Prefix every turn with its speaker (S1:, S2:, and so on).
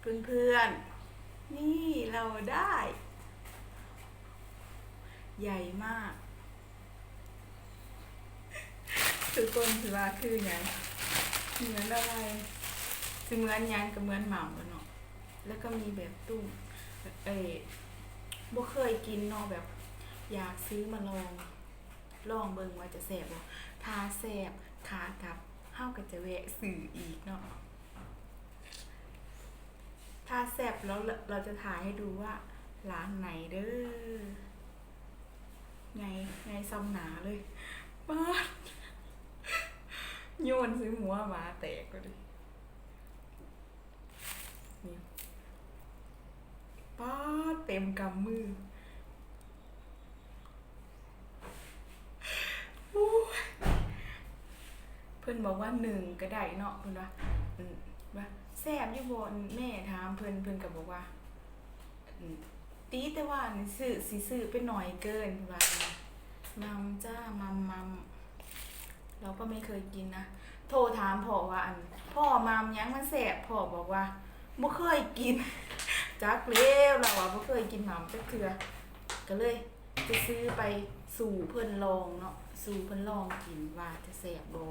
S1: เพื่อนเพื่อนๆ นี่เราได้ ใหญ่มากทุกคนถือว่าคืออย่างเหมือนอะไรคือเหมือนยังกับเหมือนหม่ำกันเนาะแล้วก็มีแบบตุ้มเอ้บ่เคยกินเนาะแบบ อยากซื้อมาลอง ลองเบิ่งว่าจะแสบบ่ถ้าแสบขากลับเฮาก็จะแวะซื้ออีกเนาะ แซบแล้วเราจะถ่ายให้ดูว่าร้านไหนเด้อไงไงซำหนาเลยป้าดโยนซื้อหัวมาแตกก็ดินี่ป้าเต็มกำมืออเพิ่อนบอกว่าหนึ่งก็ได้เนาะเพิ่อนว่า ว่าแซ่บอยู่บ่อันแม่ถามเพิ่นเพิ่นก็บอกว่าตีแต่ว่าอันซื้อสิซื้อไปหน่อยเกินว่ามัมจ้ามัมมัมเราก็ไม่เคยกินนะโทรถามพ่อว่าอันพ่อมัมยังมันแซบพ่อบอกว่าบ่เคยกินจักแล้วเราอะบ่เคยกินมัมจักเทื่อก็เลยไปซื้อไปสู่เพิ่นลองเนาะสู่เพิ่นลองกินว่าจะแซ่บบ่